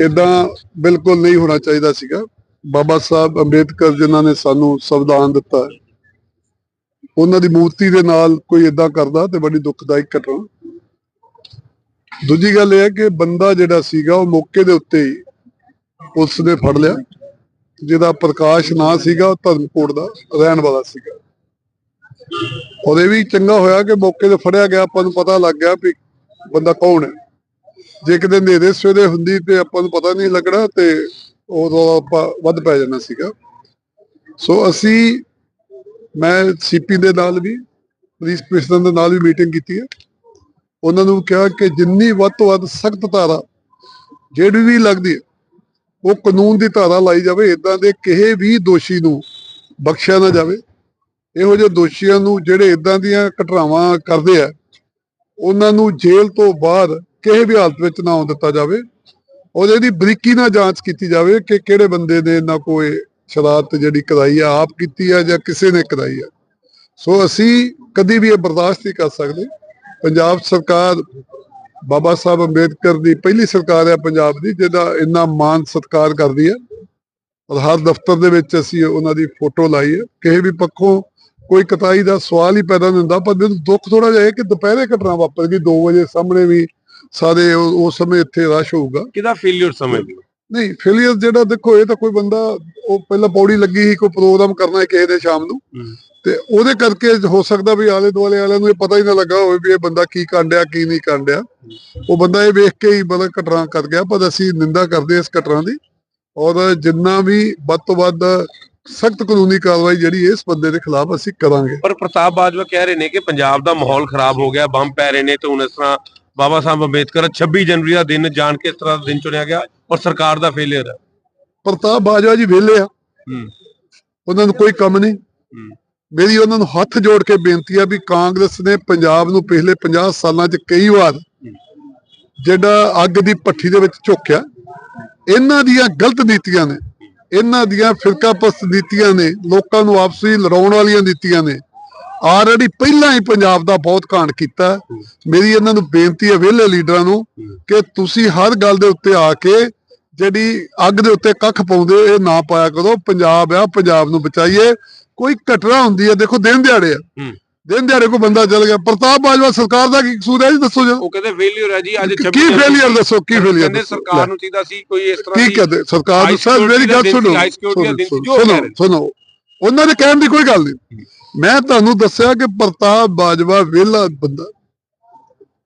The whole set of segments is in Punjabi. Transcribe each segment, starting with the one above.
ਇਦਾਂ ਬਿਲਕੁਲ ਨਹੀਂ ਹੋਣਾ ਚਾਹੀਦਾ ਸੀਗਾ। ਬਾਬਾ ਸਾਹਿਬ ਅੰਬੇਦਕਰ ਜਿਨ੍ਹਾਂ ਨੇ ਸਾਨੂੰ ਸੰਵਿਧਾਨ ਦਿੱਤਾ ਉਹਨਾਂ ਦੀ ਮੂਰਤੀ ਦੇ ਨਾਲ ਕੋਈ ਇਦਾਂ ਕਰਦਾ ਤੇ ਬੜੀ ਦੁਖਦਾਇਕ ਘਟਨਾ। ਦੂਜੀ ਗੱਲ ਇਹ ਹੈ ਕਿ ਬੰਦਾ ਜਿਹੜਾ ਸੀਗਾ, ਉਹ ਮੌਕੇ ਦੇ ਉੱਤੇ ਹੀ ਪੁਲਿਸ ਨੇ ਫੜ ਲਿਆ, ਜਿਹਦਾ ਪ੍ਰਕਾਸ਼ ਨਾਂ ਸੀਗਾ, ਉਹ ਧਰਮਕੋਟ ਦਾ ਰਹਿਣ ਵਾਲਾ ਸੀਗਾ। ਉਹਦੇ ਵੀ ਚੰਗਾ ਹੋਇਆ ਕਿ ਮੌਕੇ ਤੇ ਫੜਿਆ ਗਿਆ, ਆਪਾਂ ਨੂੰ ਪਤਾ ਲੱਗ ਗਿਆ ਵੀ ਬੰਦਾ ਕੌਣ ਹੈ। ਜੇ ਕਿਤੇ ਨੇਰੇ ਸਵੇਰੇ ਹੁੰਦੀ ਤੇ ਆਪਾਂ ਨੂੰ ਪਤਾ ਨਹੀਂ ਲੱਗਣਾ ਤੇ ਉਦੋਂ ਆਪਾਂ ਵੱਧ ਪੈ ਜਾਣਾ ਸੀਗਾ। ਸੋ ਅਸੀਂ, ਮੈਂ ਸੀਪੀ ਦੇ ਨਾਲ ਵੀ, ਪੁਲਿਸ ਕਮਿਸ਼ਨਰ ਦੇ ਨਾਲ ਵੀ ਮੀਟਿੰਗ ਕੀਤੀ ਹੈ। ਉਹਨਾਂ ਨੂੰ ਕਿਹਾ ਕਿ ਜਿੰਨੀ ਵੱਧ ਤੋਂ ਵੱਧ ਸਖਤ ਧਾਰਾ, ਜਿਹੜੀ ਵੀ ਲੱਗਦੀ ਹੈ, ਉਹ ਕਾਨੂੰਨ ਦੀ ਧਾਰਾ ਲਾਈ ਜਾਵੇ ਇਦਾਂ ਦੇ ਕਿਸੇ ਵੀ ਦੋਸ਼ੀ ਨੂੰ ਬਖਸ਼ਿਆ ਨਾ ਜਾਵੇ। ਇਹੋ ਜਿਹੇ ਦੋਸ਼ੀਆਂ ਨੂੰ ਜਿਹੜੇ ਇਦਾਂ ਦੀਆਂ ਘਟਨਾਵਾਂ ਕਰਦੇ ਆ, ਉਹਨਾਂ ਨੂੰ ਜੇਲ੍ਹ ਤੋਂ ਬਾਹਰ ਕਿਸੇ ਵੀ ਹਾਲਤ ਵਿੱਚ ਨਾ ਆਉਣ ਦਿੱਤਾ ਜਾਵੇ ਔਰ ਇਹਦੀ ਬਰੀਕੀ ਨਾਲ ਜਾਂਚ ਕੀਤੀ ਜਾਵੇ ਕਿ ਕਿਹੜੇ ਬੰਦੇ ਨੇ ਇਹਨਾਂ ਕੋਈ ਸ਼ਰਾਰਤ ਜਿਹੜੀ ਕਰਾਈ ਆ, ਆਪ ਕੀਤੀ ਆ ਜਾਂ ਕਿਸੇ ਨੇ ਕਰਾਈ ਆ। ਸੋ ਅਸੀਂ ਕਦੀ ਵੀ ਇਹ ਬਰਦਾਸ਼ਤ ਨਹੀਂ ਕਰ ਸਕਦੇ। ਪੰਜਾਬ ਸਰਕਾਰ ਬਾਬਾ ਸਾਹਿਬ ਅੰਬੇਦਕਰ ਦੀ ਪਹਿਲੀ ਸਰਕਾਰ ਹੈ ਪੰਜਾਬ ਦੀ, ਜਿਹਦਾ ਇੰਨਾ ਮਾਨ ਸਤਿਕਾਰ ਕਰਦੀ ਹੈ ਔਰ ਹਰ ਦਫ਼ਤਰ ਦੇ ਵਿੱਚ ਅਸੀਂ ਉਹਨਾਂ ਦੀ ਫੋਟੋ ਲਾਈ ਹੈ ਕਿਸੇ ਵੀ ਪੱਖੋਂ ਕੋਈ ਕਤਾਈ ਦਾ ਸਵਾਲ ਹੀ ਪੈਦਾ ਨਹੀਂ ਹੁੰਦਾ, ਪਰ ਮੈਨੂੰ ਦੁੱਖ ਥੋੜਾ ਜਿਹਾ ਹੈ ਕਿ ਦੁਪਹਿਰੇ ਘਟਨਾ ਵਾਪਰ ਗਈ 2 ਵਜੇ ਸਾਹਮਣੇ ਵੀ ਸਾਰੇ ਉਸ ਸਮੇਂ ਇੱਥੇ ਰਸ਼ ਹੋਊਗਾ। ਕਿਹਦਾ ਫੇਲਿਅਰ ਸਮਝਦੇ ਹੋ ਨਹੀਂ ਫੇਲਿਅਰ ਜਿਹੜਾ ਦੇਖੋ ਇਹ ਤਾਂ ਕੋਈ ਬੰਦਾ ਉਹ ਪਹਿਲਾਂ ਪੌੜੀ ਲੱਗੀ ਸੀ ਕੋਈ ਪ੍ਰੋਗਰਾਮ ਕਰਨਾ ਹੈ ਕਿਸੇ ਦੇ ਸ਼ਾਮ ਨੂੰ। ਤੇ ਉਹਦੇ ਕਰਕੇ ਹੋ ਸਕਦਾ ਵੀ ਆਲੇ ਦੁਆਲੇ ਵਾਲਿਆਂ ਨੂੰ ਇਹ ਪਤਾ ਹੀ ਨਾ ਲੱਗਾ ਹੋਵੇ ਵੀ ਇਹ ਬੰਦਾ ਕੀ ਕਾਂਡਿਆ ਕੀ ਨਹੀਂ ਕਾਂਡਿਆ ਉਹ ਬੰਦਾ ਇਹ ਵੇਖ ਕੇ ਹੀ ਮਤਲਬ ਘਟਨਾ ਕਰ ਗਿਆ ਪਰ ਅਸੀਂ ਨਿੰਦਾ ਕਰਦੇ ਇਸ ਘਟਨਾ ਦੀ। ਔਰ ਜਿੰਨਾ ਵੀ ਵੱਧ ਤੋਂ ਵੱਧ ਸਖਤ ਕਾਨੂੰਨੀ ਕਾਰਵਾਈ ਜਿਹੜੀ ਇਸ ਬੰਦੇ ਦੇ ਖਿਲਾਫ ਅਸੀਂ ਕਰਾਂਗੇ। ਪਰ ਪ੍ਰਤਾਪ ਬਾਜਵਾ ਕਹਿ ਰਹੇ ਨੇ ਕਿ ਪੰਜਾਬ ਦਾ ਮਾਹੌਲ ਖਰਾਬ ਹੋ ਗਿਆ ਬੰਬ ਪੈ ਰਹੇ ਨੇ ਤੇ ਹੁਣ ਇਸ ਤਰ੍ਹਾਂ ਬਾਬਾ ਸਾਹਿਬ ਅੰਬੇਦਕਰ 26 ਜਨਵਰੀ ਦਾ ਦਿਨ ਜਾਣ ਕੇ ਇਸ ਤਰ੍ਹਾਂ ਦਾ ਦਿਨ ਚੁਣਿਆ ਗਿਆ ਔਰ ਸਰਕਾਰ ਦਾ ਫੇਲਿਅਰ ਹੈ। ਪ੍ਰਤਾਪ ਬਾਜਵਾ ਜੀ ਵਿਹਲੇ ਆ। ਹੂੰ। ਉਹਨਾਂ ਨੂੰ ਕੋਈ ਕੰਮ ਨਹੀਂ। ਮੇਰੀ ਉਹਨਾਂ ਨੂੰ ਹੱਥ ਜੋੜ ਕੇ ਬੇਨਤੀ ਆ ਵੀ ਕਾਂਗਰਸ ਨੇ ਪੰਜਾਬ ਨੂੰ ਪਿਛਲੇ 50 ਸਾਲਾਂ 'ਚ ਕਈ ਵਾਰ ਜਿਹੜਾ ਅੱਗ ਦੀ ਭੱਠੀ ਦੇ ਵਿੱਚ ਝੋਕਿਆ ਇਹਨਾਂ ਦੀਆਂ ਗਲਤ ਨੀਤੀਆਂ ਨੇ ਇਹਨਾਂ ਦੀਆਂ ਫਿਰਕਾਪਸਤ ਨੀਤੀਆਂ ਨੇ ਲੋਕਾਂ ਨੂੰ ਆਪਸੀ ਲੜਾਉਣ ਵਾਲੀਆਂ ਨੀਤੀਆਂ ਨੇ ਆਲਰੇਡੀ ਪਹਿਲਾਂ ਹੀ ਪੰਜਾਬ ਦਾ ਬਹੁਤ ਕਾਂਡ ਕੀਤਾ। ਮੇਰੀ ਇਹਨਾਂ ਨੂੰ ਬੇਨਤੀ ਹੈ ਵਿਹਲੇ ਲੀਡਰਾਂ ਨੂੰ ਕਿ ਤੁਸੀਂ ਹਰ ਗੱਲ ਦੇ ਉੱਤੇ ਆ ਕੇ ਜਿਹੜੀ ਅੱਗ ਦੇ ਉੱਤੇ ਕੱਖ ਪਾਉਂਦੇ ਇਹ ਨਾ ਪਾਇਆ ਕਰੋ। ਪੰਜਾਬ ਆ ਪੰਜਾਬ ਨੂੰ ਬਚਾਈਏ। ਕੋਈ ਘਟਨਾ ਹੁੰਦੀ ਹੈ ਦੇਖੋ ਦਿਨ ਦਿਹਾੜੇ ਆ। ਦਿਨ ਦਿਹਾੜੇ ਕੋਈ ਬੰਦਾ ਚੱਲ ਗਿਆ। ਪ੍ਰਤਾਪ ਬਾਜਵਾ ਸਰਕਾਰ ਦਾ ਕੀ ਕਸੂਰ ਹੈ ਜੀ ਦੱਸੋ ਜੀ ਉਹ ਕਹਿੰਦੇ ਫੇਲਿਅਰ ਹੈ ਜੀ ਅੱਜ ਕੀ 26 ਫੇਲਿਅਰ ਦੱਸੋ ਕੀ ਫੇਲਿਅਰ ਕਹਿੰਦੇ ਸਰਕਾਰ ਨੂੰ ਚਾਹੀਦਾ ਸੀ ਕੋਈ ਇਸ ਤਰ੍ਹਾਂ ਕੀ ਕਹਦੇ? ਸਰਕਾਰ ਨੂੰ ਸਰ ਮੇਰੀ ਗੱਲ ਸੁਣੋ। ਸੁਣੋ। ਉਹਨਾਂ ਦੇ ਕਹਿਣ ਦੀ ਕੋਈ ਗੱਲ ਨਹੀਂ। ਮੈਂ ਤੁਹਾਨੂੰ ਦੱਸਿਆ ਕਿ ਪ੍ਰਤਾਪ ਬਾਜਵਾ ਵਿਹਲਾ ਬੰਦਾ।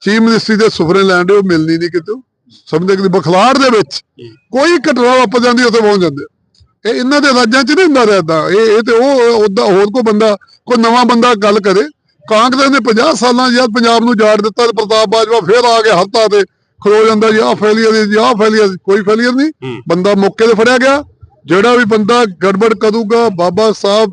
ਚੀਫ ਮਿਨਿਸਟਰੀ ਦੇ ਸੁਫਰੇ ਲੈਂਡ ਉਹ ਮਿਲਣੀ ਨਹੀਂ ਕਿਤੇ। ਸਮਝਦੇ ਕਿ ਬਖਲਾੜ ਦੇ ਵਿੱਚ ਕੋਈ ਘਟਨਾ ਵਾਪਰ ਜਾਂਦੀ ਉੱਥੇ ਪਹੁੰਚ ਜਾਂਦੇ। ਇਹ ਇਹਨਾਂ ਦੇ ਰਾਜਾਂ 'ਚ ਨਹੀਂ ਹੁੰਦਾ ਰਹਿਦਾ। ਇਹ ਇਹ ਤੇ ਉਹ ਉਹਦਾ ਹੋਰ ਕੋਈ ਬੰਦਾ ਕੋਈ ਨਵਾਂ ਬੰਦਾ ਗੱਲ ਕਰੇ। ਕਾਂਗਰਸ ਨੇ 50 ਸਾਲਾਂ ਜਦ ਪੰਜਾਬ ਨੂੰ ਜਾੜ ਦਿੱਤਾ ਤੇ ਪ੍ਰਤਾਪ ਬਾਜਵਾ ਫੇਰ ਆ ਕੇ ਹੱਥਾਂ ਤੇ ਖਲੋ ਜਾਂਦਾ ਜੀ ਆਹ ਫੈਲੀਅਰ ਜੀ ਆਹ ਫੈਲੀਅਰ ਕੋਈ ਫੈਲੀਅਰ ਨਹੀਂ। ਬੰਦਾ ਮੌਕੇ ਤੇ ਫੜਿਆ ਗਿਆ। ਜਿਹੜਾ ਵੀ ਬੰਦਾ ਗੜਬੜ ਕਰੂਗਾ ਬਾਬਾ ਸਾਹਿਬ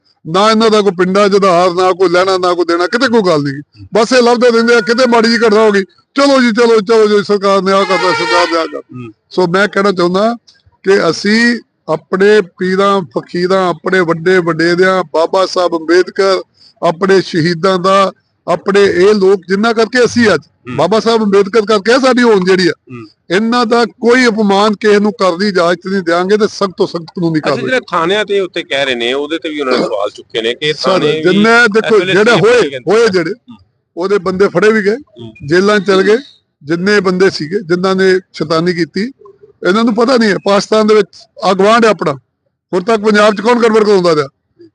ਨਾ ਇਹਨਾਂ ਦਾ ਕੋਈ ਪਿੰਡਾਂ ਚ ਆਧਾਰ ਨਾ ਕੋਈ ਲੈਣਾ ਨਾ ਕੋਈ ਦੇਣਾ ਕਿਤੇ ਕੋਈ ਗੱਲ ਨਹੀਂ ਬਸ ਇਹ ਲੱਭਦੇ ਰਹਿੰਦੇ ਆ ਕਿਤੇ ਮਾੜੀ ਜੀ ਘਟਨਾ ਹੋ ਗਈ ਚਲੋ ਜੀ ਚਲੋ ਚਲੋ ਜੀ ਸਰਕਾਰ ਨੇ ਆ ਕਰਤਾ ਸਰਕਾਰ ਨੇ ਆ ਕਰਤਾ ਹੂੰ। ਸੋ ਮੈਂ ਕਹਿਣਾ ਚਾਹੁੰਦਾ ਕਿ ਅਸੀਂ ਆਪਣੇ ਪੀਰਾਂ ਫਕੀਰਾਂ ਆਪਣੇ ਵੱਡੇ ਵਡੇਰਿਆਂ ਬਾਬਾ ਸਾਹਿਬ ਅੰਬੇਦਕਰ ਆਪਣੇ ਸ਼ਹੀਦਾਂ ਦਾ ਆਪਣੇ ਇਹ ਲੋਕ ਜਿੰਨਾ ਕਰਕੇ ਅਸੀਂ ਅੱਜ। ਬਾਬਾ ਸਾਹਿਬ ਅੰਬੇਦਕਰ ਕਰਕੇ ਸਾਡੀ ਹੋਣ ਜਿਹੜੀ ਆ। ਇਹਨਾਂ ਦਾ ਕੋਈ ਅਪਮਾਨ ਕਿਸੇ ਨੂੰ ਕਰਨ ਦੀ ਇਜਾਜ਼ਤ ਨਹੀਂ ਦਿਆਂਗੇ ਤੇ ਸਖਤ ਤੋਂ ਸਖਤ ਕਾਨੂੰਨੀ ਕਾਰਵਾਈ ਜਿਹੜੇ ਥਾਣਿਆਂ ਤੇ ਉੱਤੇ ਕਹਿ ਰਹੇ ਨੇ ਉਹਦੇ ਤੇ ਵੀ ਉਹਨਾਂ ਨੇ ਸਵਾਲ ਚੁੱਕੇ ਨੇ ਕਿ ਥਾਣੇ ਜਿੰਨੇ ਦੇਖੋ ਜਿਹੜੇ ਹੋਏ। ਹੋਏ ਜਿਹੜੇ ਉਹਦੇ ਬੰਦੇ ਫੜੇ ਵੀ ਗਏ। ਜੇਲ੍ਹਾਂ 'ਚ ਚਲ ਗਏ ਜਿੰਨੇ ਬੰਦੇ ਸੀਗੇ ਜਿਨ੍ਹਾਂ ਨੇ ਸ਼ੈਤਾਨੀ ਕੀਤੀ ਇਹਨਾਂ ਨੂੰ ਪਤਾ ਨਹੀਂ ਹੈ ਪਾਕਿਸਤਾਨ ਦੇ ਵਿੱਚ ਅਗਵਾਂਡ ਹੈ ਆਪਣਾ ਹੁਣ ਤੱਕ ਪੰਜਾਬ 'ਚ ਕੌਣ ਗੜਬੜ ਕਰਾਉਂਦਾ ਰਿਹਾ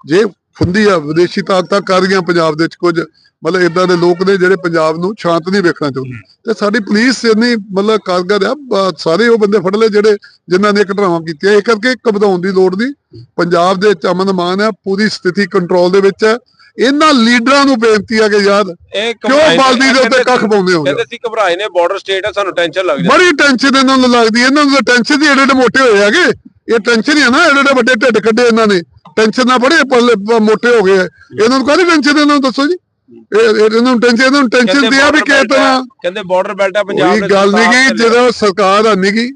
ਜੇ ਹੁੰਦੀ ਆ ਵਿਦੇਸ਼ੀ ਤਾਕਤਾਂ ਕਰ ਰਹੀਆਂ ਪੰਜਾਬ ਦੇ ਵਿੱਚ ਕੁਝ। ਮਤਲਬ ਇਦਾਂ ਦੇ ਲੋਕ ਨੇ ਜਿਹੜੇ ਪੰਜਾਬ ਨੂੰ ਸ਼ਾਂਤ ਨਹੀਂ ਵੇਖਣਾ ਚਾਹੁੰਦੇ। ਤੇ ਸਾਡੀ ਪੁਲਿਸ ਇੰਨੀ ਮਤਲਬ ਕਾਰਗਰ ਆ ਸਾਰੇ ਉਹ ਬੰਦੇ ਫੜ ਲਏ ਜਿਹੜੇ ਜਿਨ੍ਹਾਂ ਨੇ ਘਟਨਾਵਾਂ ਕੀਤੀਆਂ। ਇਹ ਕਰਕੇ ਘਬਰਾਉਣ ਦੀ ਲੋੜ ਨਹੀਂ। ਪੰਜਾਬ ਦੇ ਵਿੱਚ ਅਮਨ ਮਾਨ ਆ ਪੂਰੀ ਸਥਿਤੀ ਕੰਟਰੋਲ ਦੇ ਵਿੱਚ ਹੈ ਇਹਨਾਂ ਲੀਡਰਾਂ ਨੂੰ ਬੇਨਤੀ ਆ ਕਿ ਯਾਰ ਕਿਉਂ ਬਲਦੀ ਦੇ ਉੱਤੇ ਕੱਖ ਪਾਉਂਦੇ ਹੋ ਕਹਿੰਦੇ ਸੀ ਘਬਰਾਏ ਨੇ ਬਾਰਡਰ ਸਟੇਟ ਹੈ ਸਾਨੂੰ ਟੈਨਸ਼ਨ ਲੱਗ ਜਾਂਦੀ। ਬੜੀ ਟੈਨਸ਼ਨ ਇਹਨਾਂ ਨੂੰ ਲੱਗਦੀ ਹੈ। ਇਹਨਾਂ ਨੂੰ ਟੈਨਸ਼ਨ ਦੀ ਏਡੇ ਮੋਟੇ ਹੋਏ ਹੈਗੇ। ਇਹ ਟੈਨਸ਼ਨ ਹੀ ਹੈ ਨਾ ਏਡੇ ਏਡੇ ਵੱਡੇ ਢਿੱਡ ਕੱਢੇ ਇਹਨਾਂ ਨੇ। ਟੈਨਸ਼ਨ ਨਾਲ ਬੜੇ ਪੱਲੇ ਮੋਟੇ ਹੋ ਗਏ ਆ। ਇਹਨਾਂ ਨੂੰ ਕਾਹਦੀ ਟੈਨਸ਼ਨ ਇਹਨਾਂ ਨੂੰ ਦੱਸੋ ਜੀ? ਇਹ ਇਹ- ਇਹਨਾਂ ਨੂੰ ਟੈਨਸ਼ਨ ਇਹਨਾਂ ਨੂੰ ਟੈਨਸ਼ਨ ਕਹਿੰਦੇ ਦੀ ਆ ਵੀ ਕਿਸ ਤਰ੍ਹਾਂ ਹੈ, ਕਹਿੰਦੇ ਬਾਰਡਰ ਬੈਲਟ ਹੈ ਪੰਜਾਬ ਦੇ ਗੱਲ ਨਹੀਂ ਗਈ ਜਦੋਂ ਸਰਕਾਰ ਆਨੀ ਗਈ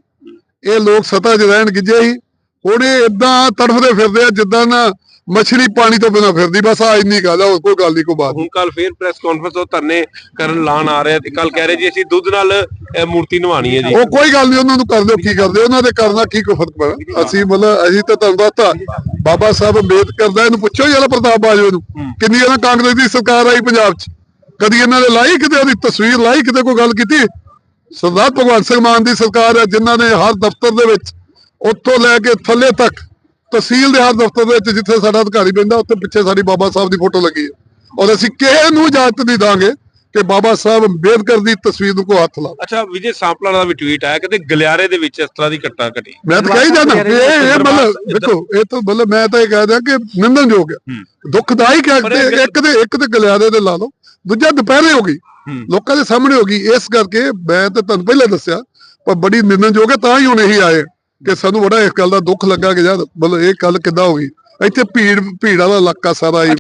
ਇਹ ਲੋਕ ਸਤਾ 'ਚ ਰਹਿਣ ਗਿੱਜੇ ਸੀ। ਹੁਣ ਇਹ ਇਦਾਂ ਤੜਫਦੇ ਫਿਰਦੇ ਆ ਜਿੱਦਾਂ ਨਾ ਮਛਲੀ ਪਾਣੀ ਤੋਂ ਬਿਨਾਂ ਫਿਰਦੀ ਬਸ ਆ ਇੰਨੀ ਗੱਲ ਆ ਹੋਰ ਕੋਈ ਗੱਲ ਨਹੀਂ ਕੋਈ ਬਾਤ ਹੁਣ ਕੱਲ ਫੇਰ ਪ੍ਰੈਸ ਕਾਨਫਰੰਸ ਤੋਂ ਧਰਨੇ ਕਰਨ ਲਾਣ ਆ ਰਹੇ ਤੇ ਕੱਲ ਕਹਿ ਰਹੇ ਜੀ ਅਸੀਂ ਦੁੱਧ ਨਾਲ ਇਹ ਮੂਰਤੀ ਨਵਾਣੀ ਹੈ ਜੀ। ਉਹ ਕੋਈ ਗੱਲ ਨਹੀਂ ਉਹਨਾਂ ਨੂੰ ਕਰ ਦਿਓ ਕੀ ਕਰਦੇ ਉਹਨਾਂ ਦੇ ਕਰਨਾ ਕੀ ਕੋਈ ਫ਼ਰਕ ਪੈਣਾ। ਅਸੀਂ ਮਤਲਬ ਅਸੀਂ ਤਾਂ ਤੁਹਾਨੂੰ ਦੱਸਤਾ ਬਾਬਾ ਸਾਹਿਬ ਅੰਬੇਦਕਰ ਦਾ ਇਹਨੂੰ ਪੁੱਛੋ ਜਲਾ ਪ੍ਰਤਾਪ ਬਾਜਵੇ ਨੂੰ ਕਿੰਨੀ ਇਹਨਾਂ ਕਾਂਗਰਸ ਦੀ ਸਰਕਾਰ ਆਈ ਪੰਜਾਬ 'ਚ? ਕਦੀ ਇਹਨਾਂ ਨੇ ਲਾਈ ਕਿਤੇ ਉਹਦੀ ਤਸਵੀਰ ਲਾਈ ਕਿਤੇ ਕੋਈ ਗੱਲ ਕੀਤੀ? ਸਰਦਾਰ ਭਗਵੰਤ ਸਿੰਘ ਮਾਨ ਦੀ ਸਰਕਾਰ ਹੈ ਜਿਨ੍ਹਾਂ ਨੇ ਹਰ ਦਫ਼ਤਰ ਦੇ ਵਿੱਚ ਉੱਥੋਂ ਲੈ ਕੇ ਥੱਲੇ ਤੱਕ ਤਹਿਸੀਲ ਦੇ ਹਰ ਦਫ਼ਤਰ ਦੇ ਵਿੱਚ ਜਿੱਥੇ ਸਾਡਾ ਅਧਿਕਾਰੀ ਬੈਂਦਾ ਉੱਥੇ ਪਿੱਛੇ ਸਾਡੀ ਬਾਬਾ ਸਾਹਿਬ ਦੀ ਫੋਟੋ ਲੱਗੀ ਹੈ। ਔਰ ਅਸੀਂ ਕਿਸੇ ਨੂੰ ਇਜਾਜ਼ਤ ਨਹੀਂ ਦਾਂਗੇ ਕਿ ਬਾਬਾ ਸਾਹਿਬ ਅੰਬੇਦਕਰ ਦੀ ਤਸਵੀਰ ਨੂੰ ਕੋਈ ਹੱਥ ਲਾ ਅੱਛਾ ਵਿਜੇ ਸਾਂਪਲਾ ਦਾ ਵੀ ਟਵੀਟ ਆਇਆ ਕਹਿੰਦੇ ਗਲਿਆਰੇ ਦੇ ਵਿੱਚ ਇਸ ਤਰ੍ਹਾਂ ਦੀ ਘਟਨਾ ਘਟੀ। ਮੈਂ ਤਾਂ ਕਹੀ ਜਾਂਦਾ ਇਹ ਇਹ ਮਤਲਬ ਦੇਖੋ ਇਹ ਤਾਂ ਮਤਲਬ ਮੈਂ ਤਾਂ ਇਹ ਕਹਿ ਦਿਆਂ ਕਿ ਨਿੰਦਣਯੋਗ ਹੈ। ਦੁਖਦਾਈ ਕਿ ਇਹ ਇੱਕ ਦੇ ਇੱਕ ਦੇ ਗਲਿਆਰੇ ਦੇ ਲਾ ਲਓ ਦੂਜਾ ਦੁਪਹਿਰੇ ਹੋ ਗਈ। ਲੋਕਾਂ ਦੇ ਸਾਹਮਣੇ ਹੋ ਗਈ। ਇਸ ਕਰਕੇ ਮੈਂ ਤਾਂ ਤੁਹਾਨੂੰ ਪਹਿਲਾਂ ਦੱਸਿਆ ਪਰ ਬੜੀ ਨਿੰਦਣਯੋਗ ਹੈ ਤਾਂ ਹੀ ਹੁਣ ਇਹੀ ਆਏ। ਕਿ ਸਾਨੂੰ ਬੜਾ ਇਸ ਗੱਲ ਦਾ ਦੁੱਖ ਲੱਗਾ ਕਿ ਯਾਰ ਮਤਲਬ ਇਹ ਗੱਲ ਕਿੱਦਾਂ ਹੋ ਗਈ? ਇੱਥੇ ਭੀੜ ਭੀੜ ਵਾਲਾ ਇਲਾਕਾ ਸਾਰਾ ਹੀ